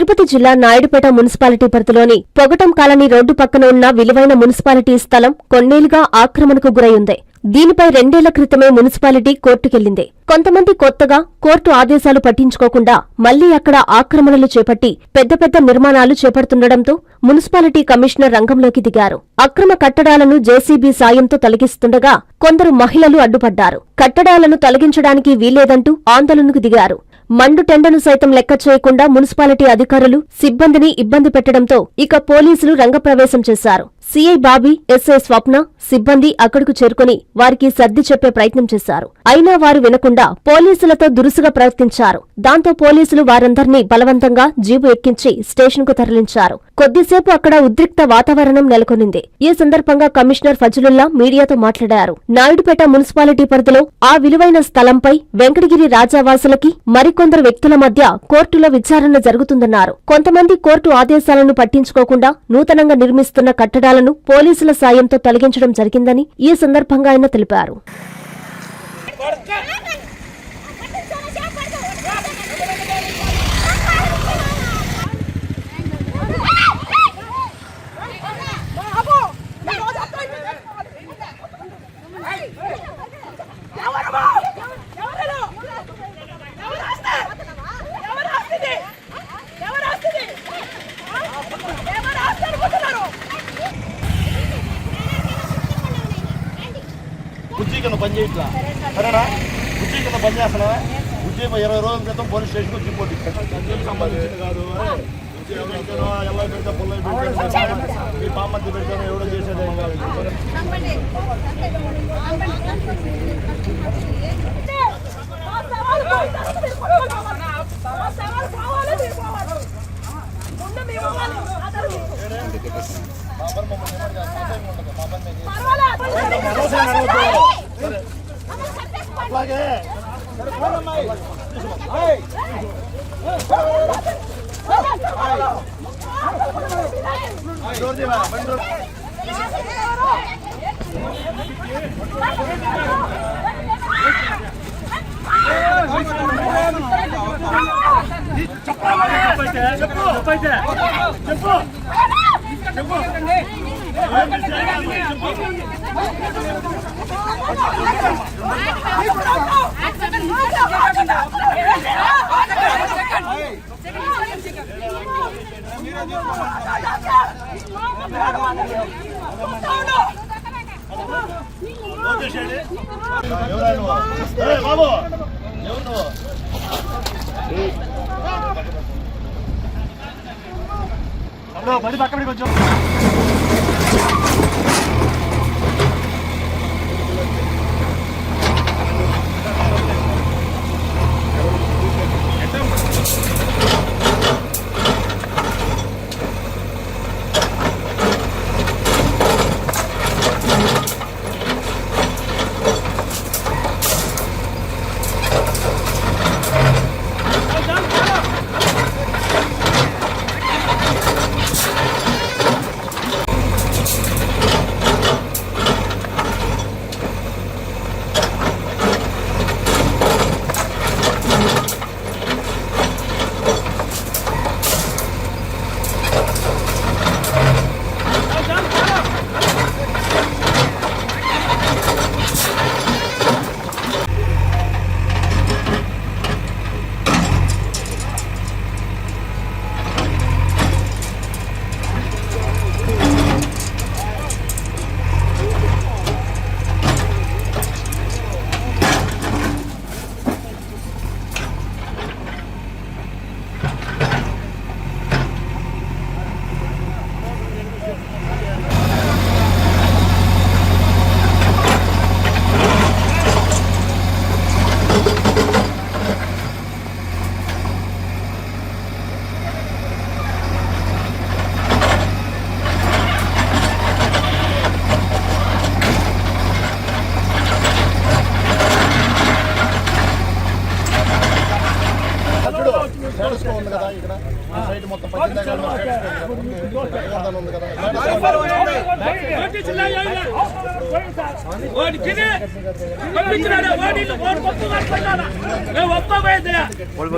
తిరుపతి జిల్లా నాయుడుపేట మున్సిపాలిటీ పరిధిలోని పొగటం colony road పక్కన ఉన్న విలువైన మున్సిపాలిటీ స్థలం కొన్నేళ్ళుగా ఆక్రమణకు గురైంది. దీనిపై రెండేళ్ళ క్రితమే మున్సిపాలిటీ కోర్టుకెళ్ళింది కొంతమంది కొత్తగా కోర్టు ఆదేశాలు పట్టించుకోకుండా మళ్ళీ అక్కడ ఆక్రమణలు చేపట్టి పెద్ద పెద్ద నిర్మాణాలు చేపడుతుండటంతో మున్సిపాలిటీ కమిషనర్ రంగంలోకి దిగారు. అక్రమ కట్టడాలను జేసీబీ సాయంతో తొలగిస్తుండగా కొందరు మహిళలు అడ్డుపడ్డారు. కట్టడాలను తొలగించడానికి వీల్లేదంటూ ఆందోళనకు దిగారు. మండు టెండను సైతం లెక్క చేయకుండా మున్సిపాలిటీ అధికారులు సిబ్బందిని ఇబ్బంది పెట్టడంతో ఇక పోలీసులు రంగప్రవేశం చేశారు. సీఐ బాబీ ఎస్ఐ స్వప్న సిబ్బంది అక్కడకు చేరుకుని వారికి సర్ది చెప్పే ప్రయత్నం చేశారు. అయినా వారు వినకుండా పోలీసులతో దురుసుగా ప్రవర్తించారు. దాంతో పోలీసులు వారందర్నీ బలవంతంగా జీబు ఎక్కించి స్టేషన్కు తరలించారు. కొద్దిసేపు అక్కడ ఉద్రిక్త వాతావరణం నెలకొనింది. ఈ సందర్భంగా కమిషనర్ ఫజులుల్లా మీడియాతో మాట్లాడారు. నాయుడుపేట మున్సిపాలిటీ పరిధిలో ఆ విలువైన స్థలంపై వెంకటగిరి రాజావాసులకి మరికొందరు వ్యక్తుల మధ్య కోర్టులో విచారణ జరుగుతుందన్నారు. కొంతమంది కోర్టు ఆదేశాలను పట్టించుకోకుండా నూతనంగా నిర్మిస్తున్న కట్టడాలను పోలీసుల సాయంతో తొలగించడం జరిగిందని ఈ సందర్భంగా ఆయన తెలిపారు. బుజ్జి కింద పని చేయట్లా సరేనా? బుజ్జి కింద పని చేస్తున్నావా బుజ్జి ఇరవై రోజుల క్రితం పోలీస్ స్టేషన్కి వచ్చి రిపోర్ట్ ఇచ్చాను సంబంధించింది కాదు. ఎలా పెడతా పుల్లలు పెట్టాను మీ పామర్తి పెట్టాను ఎవడో చేసేది ఏం కాదు సరే మా పని మమ్మల్ని ఏమని చేస్తాం? మా పని బాబు ఎవరు Это мы.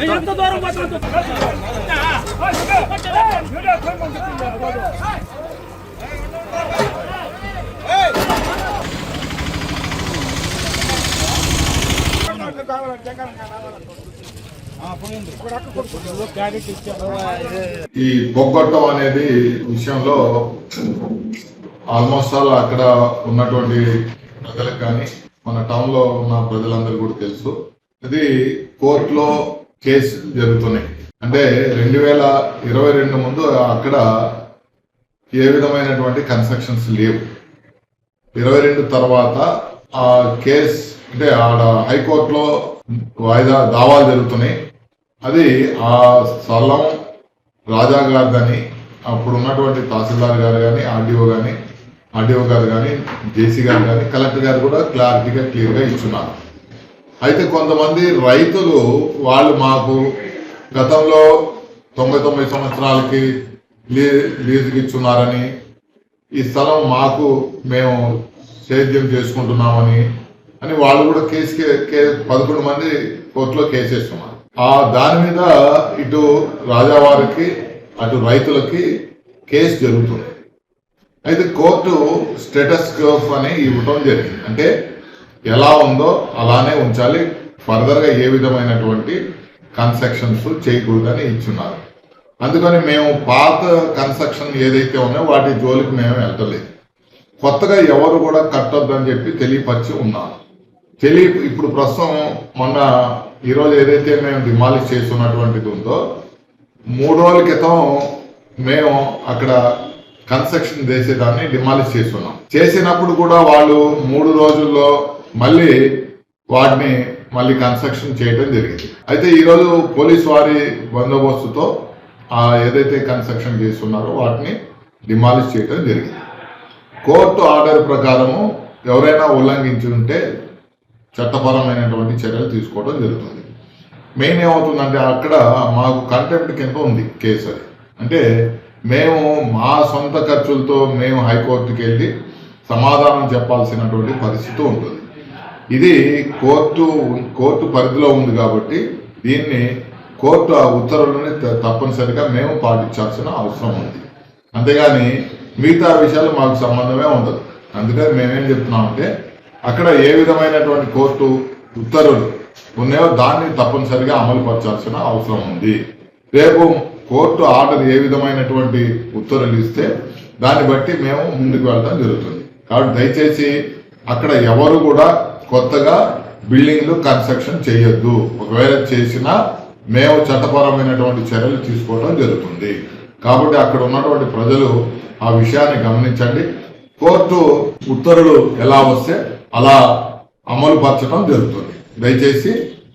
ఎంత దూరం ఈ బొగ్గొట్టం అనేది విషయంలో ఆల్మోస్ట్ ఆల్ అక్కడ ఉన్నటువంటి ప్రజలకు కానీ మన టౌన్లో ఉన్న ప్రజలందరూ కూడా తెలుసు. ఇది కోర్టులో కేసు జరుగుతున్నాయి. అంటే రెండు వేల ఇరవై రెండు ముందు అక్కడ ఏ విధమైనటువంటి కన్స్ట్రక్షన్స్ లేవు. ఇరవై రెండు తర్వాత ఆ కేస్ అంటే ఆడ హైకోర్టులో వాయిదా దావాలు జరుగుతున్నాయి. అది ఆ స్థలం రాజా గారు కానీ అప్పుడు ఉన్నటువంటి తహసీల్దార్ గారు కానీ ఆర్డీఓ కానీ ఆర్డీఓ గారు కానీ జేసీ గారు కానీ కలెక్టర్ గారు కూడా క్లారిటీగా క్లియర్గా ఇస్తున్నారు అయితే కొంతమంది రైతులు వాళ్ళు మాకు గతంలో తొంభై తొమ్మిది సంవత్సరాలకి లీ లీజుకి ఇచ్చున్నారని ఈ స్థలం మాకు మేము సేద్యం చేసుకుంటున్నామని అని వాళ్ళు కూడా కేసు కే పదకొండు మంది కోర్టులో కేసు వేస్తున్నారు ఆ దాని మీద ఇటు రాజావారికి అటు రైతులకి కేసు జరుగుతుంది. అయితే కోర్టు స్టేటస్ కోఫ్ అని ఇవ్వటం జరిగింది. అంటే ఎలా ఉందో అలానే ఉంచాలి. ఫర్దర్గా ఏ విధమైనటువంటి కన్స్ట్రక్షన్స్ చేయకూడదని ఇచ్చున్నారు. అందుకని మేము పాత కన్స్ట్రక్షన్ ఏదైతే ఉన్నాయో వాటి జోలికి మేము వెళ్ళలేదు. కొత్తగా ఎవరు కూడా కట్టొద్దని చెప్పి తెలియపరిచి ఉన్నారు తెలియ ఇప్పుడు ప్రస్తుతం మొన్న ఈరోజు ఏదైతే మేము డిమాలిష్ చేస్తున్నటువంటిది ఉందో మూడు రోజుల క్రితం మేము అక్కడ కన్స్ట్రక్షన్ చేసేదాన్ని డిమాలిష్ చేస్తున్నాం. చేసినప్పుడు కూడా వాళ్ళు మూడు రోజుల్లో మళ్ళీ వాటిని మళ్ళీ కన్స్ట్రక్షన్ చేయడం జరిగింది. అయితే ఈరోజు పోలీస్ వారి బందోబస్తుతో ఆ ఏదైతే కన్స్ట్రక్షన్ చేస్తున్నారో వాటిని డిమాలిష్ చేయడం జరిగింది. కోర్టు ఆర్డర్ ప్రకారము ఎవరైనా ఉల్లంఘించి ఉంటే చట్టపరమైనటువంటి చర్యలు తీసుకోవడం జరుగుతుంది. మెయిన్ ఏమవుతుందంటే అక్కడ మాకు కంటెంప్ట్ కింద ఉంది కేసు అది. అంటే మేము మా సొంత ఖర్చులతో మేము హైకోర్టుకి వెళ్ళి సమాధానం చెప్పాల్సినటువంటి పరిస్థితి ఉంటుంది. ఇది కోర్టు కోర్టు పరిధిలో ఉంది కాబట్టి దీన్ని కోర్టు ఆ ఉత్తర్వులని త- తప్పనిసరిగా మేము పాటించాల్సిన అవసరం ఉంది. అంతేగాని మిగతా విషయాలు మాకు సంబంధమే ఉండదు. అందుకని మేమేం చెప్తున్నామంటే అక్కడ ఏ విధమైనటువంటి కోర్టు ఉత్తర్వులు ఉన్నాయో దాన్ని తప్పనిసరిగా అమలు పరచాల్సిన అవసరం ఉంది. రేపు కోర్టు ఆర్డర్ ఏ విధమైనటువంటి ఉత్తర్వులు ఇస్తే దాన్ని బట్టి మేము ముందుకు వెళ్ళడం జరుగుతుంది. కాబట్టి దయచేసి అక్కడ ఎవరు కూడా కొత్తగా బిల్డింగ్లు కన్స్ట్రక్షన్ చేయొద్దు. ఒకవేళ చేసినా మేము చట్టపరమైనటువంటి చర్యలు తీసుకోవడం జరుగుతుంది. కాబట్టి అక్కడ ఉన్నటువంటి ప్రజలు ఆ విషయాన్ని గమనించండి. కోర్టు ఉత్తర్వులు ఎలా వస్తే అలా అమలు పరచడం జరుగుతుంది. దయచేసి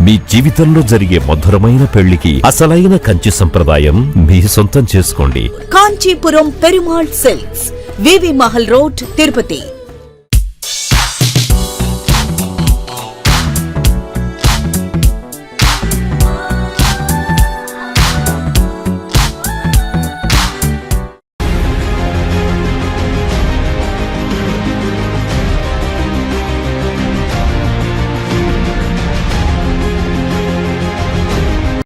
మీ జీవితంలో జరిగే మధురమైన పెళ్ళికి అసలైన కంచి సంప్రదాయం మీ సొంతం చేసుకోండి. Kanchipuram Perumal cells V V Mahal road Tirupati.